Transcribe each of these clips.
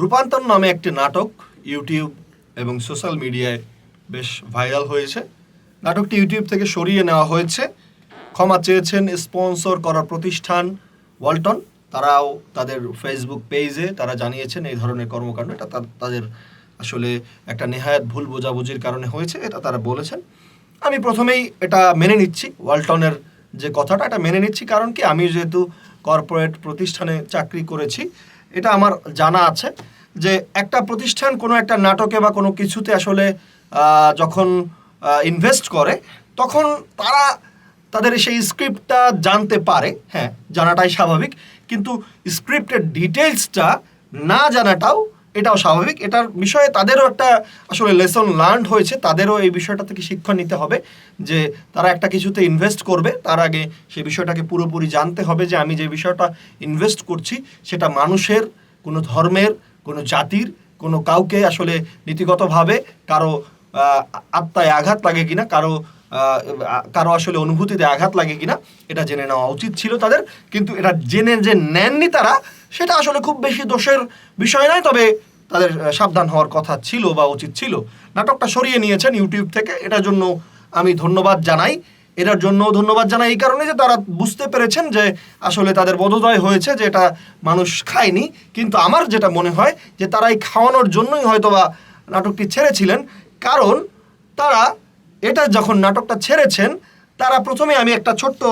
রূপান্তর নামে একটি নাটক ইউটিউব এবং সোশ্যাল মিডিয়ায় বেশ ভাইরাল হয়েছে। নাটকটি ইউটিউব থেকে সরিয়ে নেওয়া হয়েছে। ক্ষমা চেয়েছেন স্পন্সর করার প্রতিষ্ঠান ওয়ালটন। তারাও তাদের ফেসবুক পেজে তারা জানিয়েছেন এই ধরনের কর্মকাণ্ড, এটা তাদের আসলে একটা নেহায়াত ভুল বোঝাবুঝির কারণে হয়েছে, এটা তারা বলেছেন। আমি প্রথমেই এটা মেনে নিচ্ছি, ওয়ালটনের যে কথাটা, এটা মেনে নিচ্ছি। কারণ কি? আমি যেহেতু কর্পোরেট প্রতিষ্ঠানে চাকরি করেছি এটা আমার জানা আছে যে একটা প্রতিষ্ঠান কোনো একটা নাটকে বা কোনো কিছুতে আসলে যখন ইনভেস্ট করে, তখন তারা তাদের সেই স্ক্রিপ্টটা জানতে পারে। হ্যাঁ জানাটাই স্বাভাবিক। কিন্তু স্ক্রিপ্টের ডিটেলসটা না জানাটাও এটাও স্বাভাবিক। এটার বিষয়ে তাদেরও একটা আসলে লেসন লার্ন হয়েছে। তাদেরও এই বিষয়টা থেকে শিক্ষা নিতে হবে যে তারা একটা কিছুতে ইনভেস্ট করবে। তার আগে সেই বিষয়টাকে পুরোপুরি জানতে হবে যে আমি যে বিষয়টা ইনভেস্ট করছি, সেটা মানুষের, কোনো ধর্মের, কোনো জাতির, কোনো কাউকে আসলে নীতিগতভাবে কারও আত্মায় আঘাত লাগে কিনা, কারও কারও আসলে অনুভূতিতে আঘাত লাগে কিনা, এটা জেনে নেওয়া উচিত ছিল তাদের। কিন্তু এটা জেনে যে নেননি তারা, সেটা আসলে খুব বেশি দোষের বিষয় নয়। তবে তাদের সাবধান হওয়ার কথা ছিল বা উচিত ছিল। নাটকটা সরিয়ে নিয়েছেন ইউটিউব থেকে। এটার জন্য আমি ধন্যবাদ জানাই। এটার জন্য ধন্যবাদ জানাই এই কারণে যে তারা বুঝতে পেরেছেন যে আসলে তাদের বোধোদয় হয়েছে, যে এটা মানুষ খায়নি। কিন্তু আমার যেটা মনে হয় যে তারা এই খাওয়ানোর জন্যই হয়তো বা নাটকটি ছেড়েছিলেন। কারণ তারা এটা যখন নাটকটা ছেড়েছেন, তারা প্রথমে আমি একটা ছোট্ট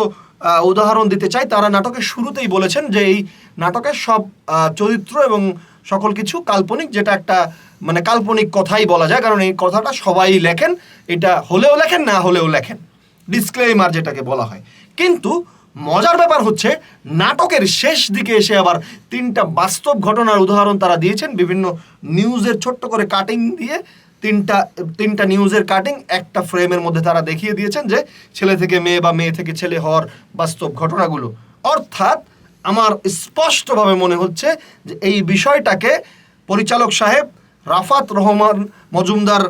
উদাহরণ দিতে চাই। তারা নাটকের শুরুতেই বলেছেন যে এই নাটকের সব চরিত্র এবং সকল কিছু কাল্পনিক, যেটা একটা মানে কাল্পনিক কথাই বলা যায়, কারণ এই কথাটা সবাই লেখেন, এটা হলেও লেখেন, না হলেও লেখেন। ডিসক্লেমার যেটাকে বলা হয়। কিন্তু মজার ব্যাপার হচ্ছে, নাটকের শেষ দিকে এসে আবার তিনটা বাস্তব ঘটনার উদাহরণ তারা দিয়েছেন, বিভিন্ন নিউজের ছোট্ট করে কাটিং দিয়ে তিনটা তিনটা নিউজের কাটিং একটা ফ্রেমের মধ্যে তারা দেখিয়ে দিয়েছেন যে, ছেলে থেকে মেয়ে বা মেয়ে থেকে ছেলে হওয়ার বাস্তব ঘটনাগুলো। অর্থাৎ আমার স্পষ্টভাবে মনে হচ্ছে যে এই বিষয়টাকে পরিচালক সাহেব রাফাত রহমান মজুমদার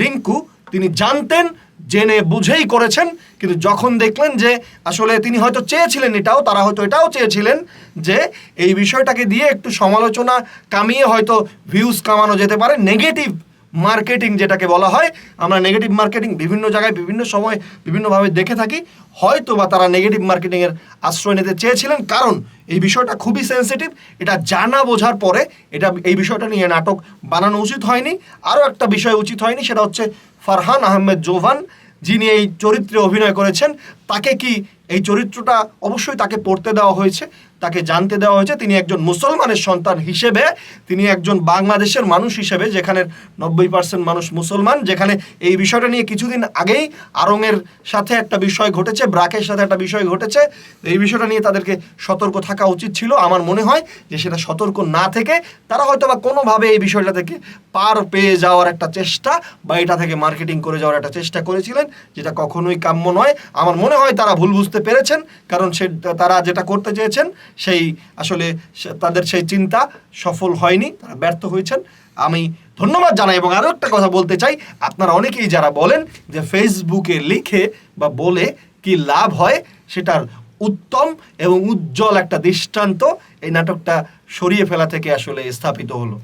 রিঙ্কু তিনি জানতেন, জেনে বুঝেই করেছেন, কিন্তু যখন দেখলেন যে আসলে তিনি হয়তো চেয়েছিলেন এটাও, তারা হয়তো এটাও চেয়েছিলেন যে এই বিষয়টাকে দিয়ে একটু সমালোচনা কামিয়ে হয়তো ভিউজ কামানো যেতে পারে নেগেটিভ মার্কেটিং যেটাকে বলা হয়, আমরা নেগেটিভ মার্কেটিং বিভিন্ন জায়গায়, বিভিন্ন সময়, বিভিন্নভাবে দেখে থাকি। হয়তো বা তারা নেগেটিভ মার্কেটিংয়ের আশ্রয় নিতে চেয়েছিলেন, কারণ এই বিষয়টা খুবই সেন্সিটিভ এটা জানা বোঝার পরে এটা, এই বিষয়টা নিয়ে নাটক বানানো উচিত হয়নি। আরও একটা বিষয় উচিত হয়নি, সেটা হচ্ছে ফারহান আহমেদ জোভান, যিনি এই চরিত্রে অভিনয় করেছেন, তাকে কি এই চরিত্রটা অবশ্যই তাকে পড়তে দেওয়া হয়েছে? তাকে জানতে দেওয়া হয়েছে। তিনি একজন মুসলমানের সন্তান হিসেবে, তিনি একজন বাংলাদেশের মানুষ হিসেবে যেখানে নব্বই পার্সেন্ট মানুষ মুসলমান, যেখানে এই বিষয়টা নিয়ে কিছুদিন আগেই আরঙের সাথে একটা বিষয় ঘটেছে, ব্রাকের সাথে একটা বিষয় ঘটেছে। এই বিষয়টা নিয়ে তাদেরকে সতর্ক থাকা উচিত ছিল। আমার মনে হয় যে সেটা সতর্ক না থেকে তারা হয়তো বা কোনোভাবে এই বিষয়টা থেকে পার পেয়ে যাওয়ার একটা চেষ্টা বা এটা থেকে মার্কেটিং করে যাওয়ার একটা চেষ্টা করেছিলেন, যেটা কখনোই কাম্য নয়। আমার মনে হয় তারা ভুল বুঝতে পেরেছেন, কারণ সে, তারা যেটা করতে চেয়েছেন সেই আসলে তাদের সেই চিন্তা সফল হয়নি, তারা ব্যর্থ হয়েছেন। আমি ধন্যবাদ জানাই এবং আরও একটা কথা বলতে চাই, আপনারা অনেকেই যারা বলেন যে ফেসবুকে লিখে বা বলে কি লাভ হয়, সেটার উত্তম এবং উজ্জ্বল একটা দৃষ্টান্ত এই নাটকটা সরিয়ে ফেলা থেকে আসলে স্থাপিত হলো।